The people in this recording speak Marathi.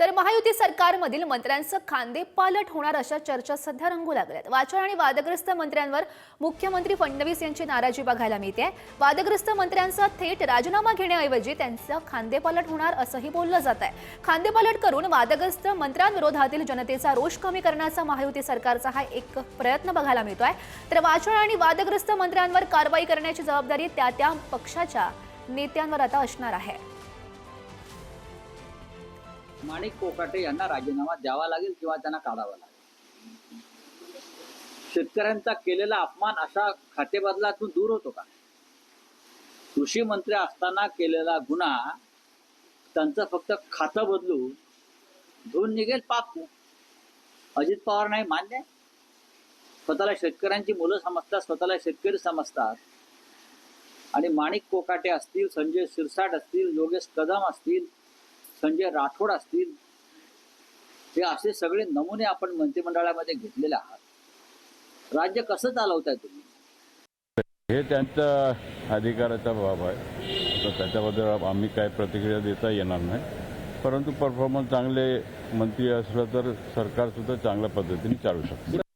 तर महायुती सरकारमधील मंत्र्यांचं खांदे पालट होणार अशा चर्चा सध्या रंगू लागल्यात. वाचन आणि वादग्रस्त मंत्र्यांवर मुख्यमंत्री फडणवीस यांची नाराजी बघायला मिळते. वादग्रस्त मंत्र्यांचा थेट राजीनामा घेण्याऐवजी त्यांचं खांदेपालट होणार असंही बोललं जात आहे. खांदेपालट करून वादग्रस्त मंत्र्यांविरोधातील जनतेचा रोष कमी करण्याचा महायुती सरकारचा हा एक प्रयत्न बघायला मिळतोय. तर वाचन आणि वादग्रस्त मंत्र्यांवर कारवाई करण्याची जबाबदारी त्या त्या पक्षाच्या नेत्यांवर आता असणार आहे. माणिक कोकाटे यांना राजीनामा द्यावा लागेल किंवा त्यांना काढावा लागेल? शेतकऱ्यांचा केलेला अपमान अशा खातेबदलातून दूर होतो का? कृषी मंत्री असताना केलेला गुन्हा त्यांचं फक्त खातं बदलून धुवून निघेल पाप अजित पवार नाही मान्य स्वतःला शेतकऱ्यांची मुलं समजतात स्वतःला शेतकरी समजतात. आणि माणिक कोकाटे असतील संजय शिरसाट असतील योगेश कदम असतील संजय राठोड असतील हे असे सगळे नमुने आपण मंत्रिमंडळामध्ये घेतलेले आहात. राज्य कसं चालवताय तुम्ही? हे त्यांच्या अधिकाराचा बाब आहे. तर त्याच्याबद्दल आम्ही काय प्रतिक्रिया देता येणार नाही. परंतु परफॉर्मन्स चांगले मंत्री असलं तर सरकार सुद्धा चांगल्या पद्धतीने चालू शकते.